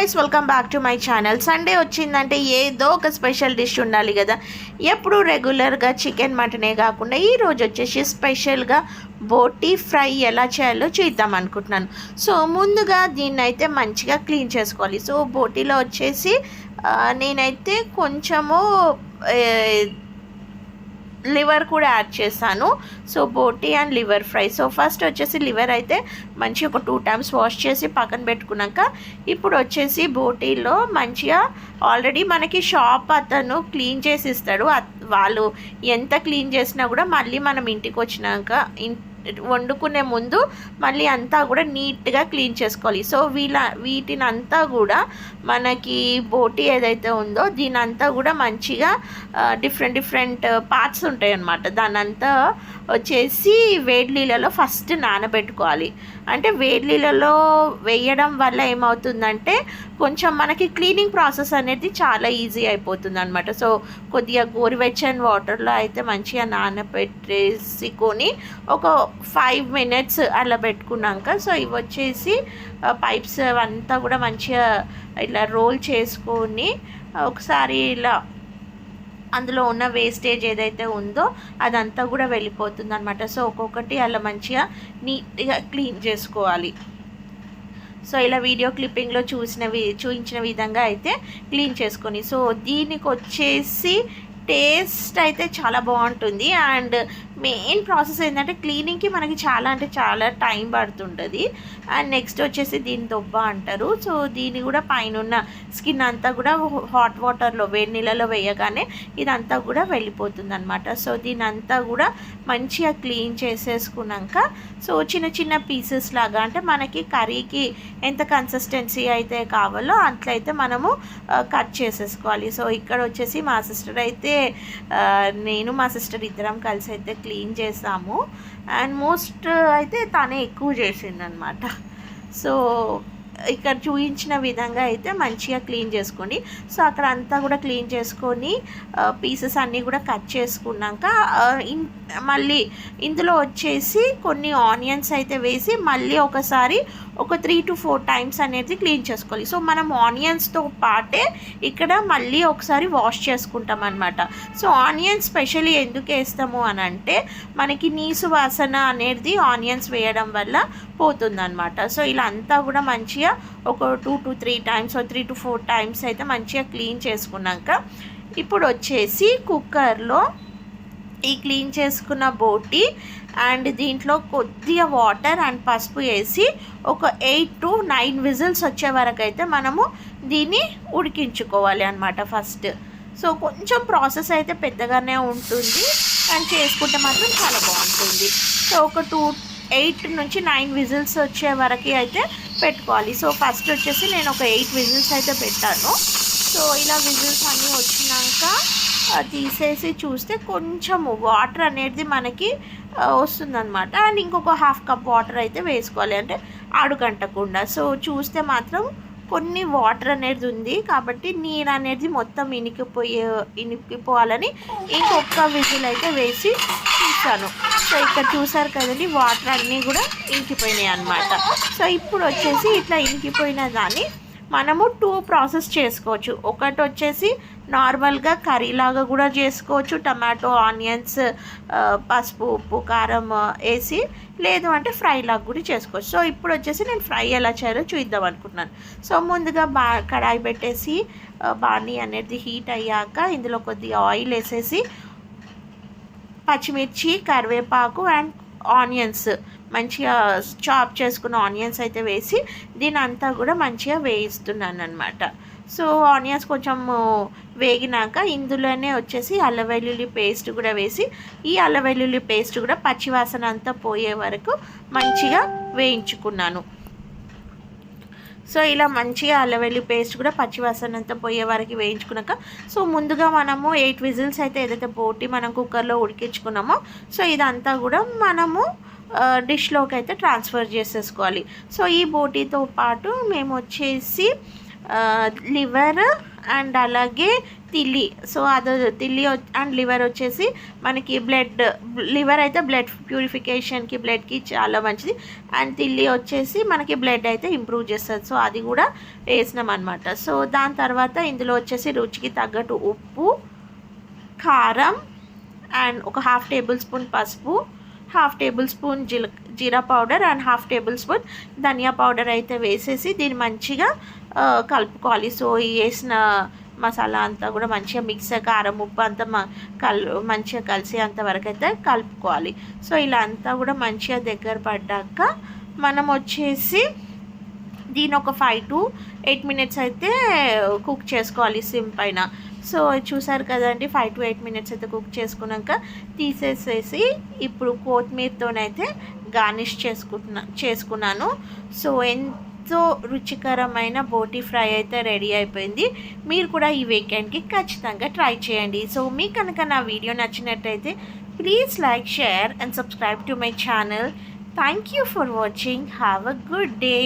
Guys welcome back to my channel Sunday వచ్చిందంటే ఏదో ఒక స్పెషల్ డిష్ ఉండాలి కదా. ఎప్పుడు రెగ్యులర్గా చికెన్ మటనే కాకుండా ఈరోజు వచ్చేసి స్పెషల్గా బోటీ ఫ్రై ఎలా చేయాలో చేద్దాం అనుకుంటున్నాను. సో ముందుగా దీన్ని అయితే మంచిగా క్లీన్ చేసుకోవాలి. సో బోటీలో వచ్చేసి నేనైతే కొంచెము లివర్ కూడా యాడ్ చేశాను. So boti and liver fry. So first వచ్చేసి లివర్ అయితే మంచిగా ఒక టూ టైమ్స్ వాష్ చేసి పక్కన పెట్టుకున్నాక ఇప్పుడు వచ్చేసి బోటీలో మంచిగా ఆల్రెడీ మనకి షాప్ అతను క్లీన్ చేసి ఇస్తాడు. వాళ్ళు ఎంత క్లీన్ చేసినా కూడా మళ్ళీ మనం ఇంటికి వచ్చినాక వండుకునే ముందు మళ్ళీ అంతా కూడా నీట్గా క్లీన్ చేసుకోవాలి. సో వీళ్ళ వీటిని అంతా కూడా మనకి బోటి ఏదైతే ఉందో దీని అంతా కూడా మంచిగా డిఫరెంట్ డిఫరెంట్ పార్ట్స్ ఉంటాయి అన్నమాట దాని అంతా వచ్చేసి వేడి నీళ్ళలో ఫస్ట్ నానబెట్టుకోవాలి. అంటే వేడిలలో నీళ్ళలో వేయడం వల్ల ఏమవుతుందంటే కొంచెం మనకి క్లీనింగ్ ప్రాసెస్ అనేది చాలా ఈజీ అయిపోతుంది అనమాట సో కొద్దిగా గోరువెచ్చని వాటర్లో అయితే మంచిగా నానబెట్టేసుకొని ఒక ఫైవ్ మినిట్స్ అలా పెట్టుకున్నాక సో ఇవి వచ్చేసి పైప్స్ అవంతా కూడా మంచిగా ఇట్లా రోల్ చేసుకొని ఒకసారి ఇలా అందులో ఉన్న వేస్టేజ్ ఏదైతే ఉందో అదంతా కూడా వెళ్ళిపోతుంది అనమాట సో ఒక్కొక్కటి అలా మంచిగా నీట్గా క్లీన్ చేసుకోవాలి. సో ఇలా వీడియో క్లిప్పింగ్లో చూసినవి చూపించిన విధంగా అయితే క్లీన్ చేసుకొని. సో దీనికి వచ్చేసి టేస్ట్ అయితే చాలా బాగుంటుంది. అండ్ మెయిన్ ప్రాసెస్ ఏంటంటే క్లీనింగ్కి మనకి చాలా అంటే చాలా టైం పడుతుంటుంది. అండ్ నెక్స్ట్ వచ్చేసి దీని దొబ్బ అంటారు. సో దీని కూడా పైన ఉన్న స్కిన్ అంతా కూడా హాట్ వాటర్లో వేడి నీళ్ళలో వేయగానే ఇదంతా కూడా వెళ్ళిపోతుంది అనమాట సో దీని అంతా కూడా మంచిగా క్లీన్ చేసేసుకున్నాక సో చిన్న చిన్న పీసెస్ లాగా అంటే మనకి కర్రీకి ఎంత కన్సిస్టెన్సీ అయితే కావాలో అట్లయితే మనము కట్ చేసేసుకోవాలి. సో ఇక్కడ వచ్చేసి మా సిస్టర్ అయితే నేను మా సిస్టర్ ఇద్దరం కలిసి అయితే క్లీన్ చేసాము. అండ్ మోస్ట్ అయితే తనే ఎక్కువ చేసిందనమాట. సో ఇక్కడ చూపించిన విధంగా అయితే మంచిగా క్లీన్ చేసుకోండి. సో అక్కడ అంతా కూడా క్లీన్ చేసుకొని పీసెస్ అన్నీ కూడా కట్ చేసుకున్నాక ఇన్ మళ్ళీ ఇందులో వచ్చేసి కొన్ని ఆనియన్స్ అయితే వేసి మళ్ళీ ఒకసారి ఒక త్రీ టు ఫోర్ టైమ్స్ అనేది క్లీన్ చేసుకోవాలి. సో మనం ఆనియన్స్తో పాటే ఇక్కడ మళ్ళీ ఒకసారి వాష్ చేసుకుంటాం అనమాట సో ఆనియన్స్ స్పెషల్లీ ఎందుకు వేస్తాము అని అంటే మనకి నీసు వాసన అనేది ఆనియన్స్ వేయడం వల్ల పోతుందన్నమాట. సో ఇలా అంతా కూడా మంచిగా ఒక two to three times three to four times అయితే మంచిగా క్లీన్ చేసుకున్నాక ఇప్పుడు వచ్చేసి కుక్కర్లో ఈ క్లీన్ చేసుకున్న బోటి అండ్ దీంట్లో కొద్దిగా వాటర్ అండ్ పసుపు వేసి ఒక ఎయిట్ టు నైన్ విజిల్స్ వచ్చే వరకు అయితే మనము దీన్ని ఉడికించుకోవాలి అనమాట ఫస్ట్ సో కొంచెం ప్రాసెస్ అయితే పెద్దగానే ఉంటుంది అండ్ చేసుకుంటే మాత్రం చాలా బాగుంటుంది. సో ఒక టూ ఎయిట్ నుంచి నైన్ విజిల్స్ వచ్చే వరకు అయితే పెట్టుకోవాలి. సో ఫస్ట్ వచ్చేసి నేను ఒక ఎయిట్ విజిల్స్ అయితే పెట్టాను. సో ఇలా విజిల్స్ అన్నీ వచ్చినాక తీసేసి చూస్తే కొంచెము వాటర్ అనేది మనకి వస్తుందన్నమాట. అండ్ ఇంకొక హాఫ్ కప్ వాటర్ అయితే వేసుకోవాలి. అంటే అడుగంటకుండా. సో చూస్తే మాత్రం కొన్ని వాటర్ అనేది ఉంది. కాబట్టి నీరు అనేది మొత్తం ఇనికిపోయే ఇనికిపోవాలని ఇంకొక విజిల్ అయితే వేసి చూపిస్తాను సో ఇక్కడ చూసారు కదండి వాటర్ అన్నీ కూడా ఇంకిపోయినాయి అన్నమాట. సో ఇప్పుడు వచ్చేసి ఇట్లా ఇంకిపోయిన దాన్ని మనము టూ ప్రాసెస్ చేసుకోవచ్చు. ఒకటి వచ్చేసి నార్మల్గా కర్రీలాగా కూడా చేసుకోవచ్చు. టమాటో ఆనియన్స్ పసుపు ఉప్పు కారం వేసి లేదు అంటే ఫ్రై లాగా కూడా చేసుకోవచ్చు. సో ఇప్పుడు వచ్చేసి నేను ఫ్రై ఎలా చేయాలో చూద్దాం అనుకుంటున్నాను. సో ముందుగా బా కడాయి పెట్టేసి బాణీ అనేది హీట్ అయ్యాక ఇందులో కొద్దిగా ఆయిల్ వేసేసి పచ్చిమిర్చి కరివేపాకు అండ్ ఆనియన్స్. మంచిగా చాప్ చేసుకున్న ఆనియన్స్ అయితే వేసి దీని అంతా కూడా మంచిగా వేయిస్తున్నాను అనమాట సో ఆనియన్స్ కొంచెం వేగినాక ఇందులోనే వచ్చేసి అల్లవెల్లుల్లి పేస్ట్ కూడా వేసి ఈ అల్లవెల్లుల్లి పేస్ట్ కూడా పచ్చివాసన అంతా పోయే వరకు మంచిగా వేయించుకున్నాను. సో ఇలా మంచిగా అల్లవెల్లి పేస్ట్ కూడా పచ్చివాసనంతా పోయే వరకు వేయించుకున్నాక సో ముందుగా మనము ఎయిట్ విజిల్స్ అయితే ఏదైతే పోటీ మనం కుక్కర్లో ఉడికించుకున్నామో సో ఇదంతా కూడా మనము డిష్లోకి అయితే ట్రాన్స్ఫర్ చేసేసుకోవాలి. సో ఈ బోటీతో పాటు మేము వచ్చేసి లివర్ అండ్ అలాగే తిల్లి సో అది తిల్లి అండ్ లివర్ వచ్చేసి మనకి బ్లడ్ లివర్ అయితే బ్లడ్ ప్యూరిఫికేషన్కి బ్లడ్కి చాలా మంచిది. అండ్ తిల్లి వచ్చేసి మనకి బ్లడ్ అయితే ఇంప్రూవ్ చేస్తుంది. సో అది కూడా వేసినాం అనమాట సో దాని తర్వాత ఇందులో వచ్చేసి రుచికి తగ్గట్టు ఉప్పు కారం అండ్ ఒక హాఫ్ టేబుల్ స్పూన్ పసుపు half table spoon జీల jeera powder and half tablespoon dhania powder అయితే వేసేసి దీన్ని మంచిగా కలుపుకోవాలి. సో ఈ వేసిన మసాలా అంతా కూడా మంచిగా మిక్స్ కారం ఉప్పు అంతా కల్ మంచిగా కలిసి అంతవరకు అయితే కలుపుకోవాలి. సో ఇలా అంతా కూడా మంచిగా దగ్గర పడ్డాక మనం వచ్చేసి దీని ఒక ఫైవ్ టు ఎయిట్ మినిట్స్ అయితే కుక్ చేసుకోవాలి సిమ్ పైన. సో చూసారు కదండి ఫైవ్ టు ఎయిట్ మినిట్స్ అయితే కుక్ చేసుకున్నాక తీసేసేసి ఇప్పుడు కొత్తిమీరతోనైతే గార్నిష్ చేసుకుంటున్నా చేసుకున్నాను. సో ఎంతో రుచికరమైన బోటీ ఫ్రై అయితే రెడీ అయిపోయింది. మీరు కూడా ఈ వీకెండ్కి ఖచ్చితంగా ట్రై చేయండి. సో మీకు కనుక నా వీడియో నచ్చినట్టయితే please like share and subscribe to my channel thank you for watching have a good day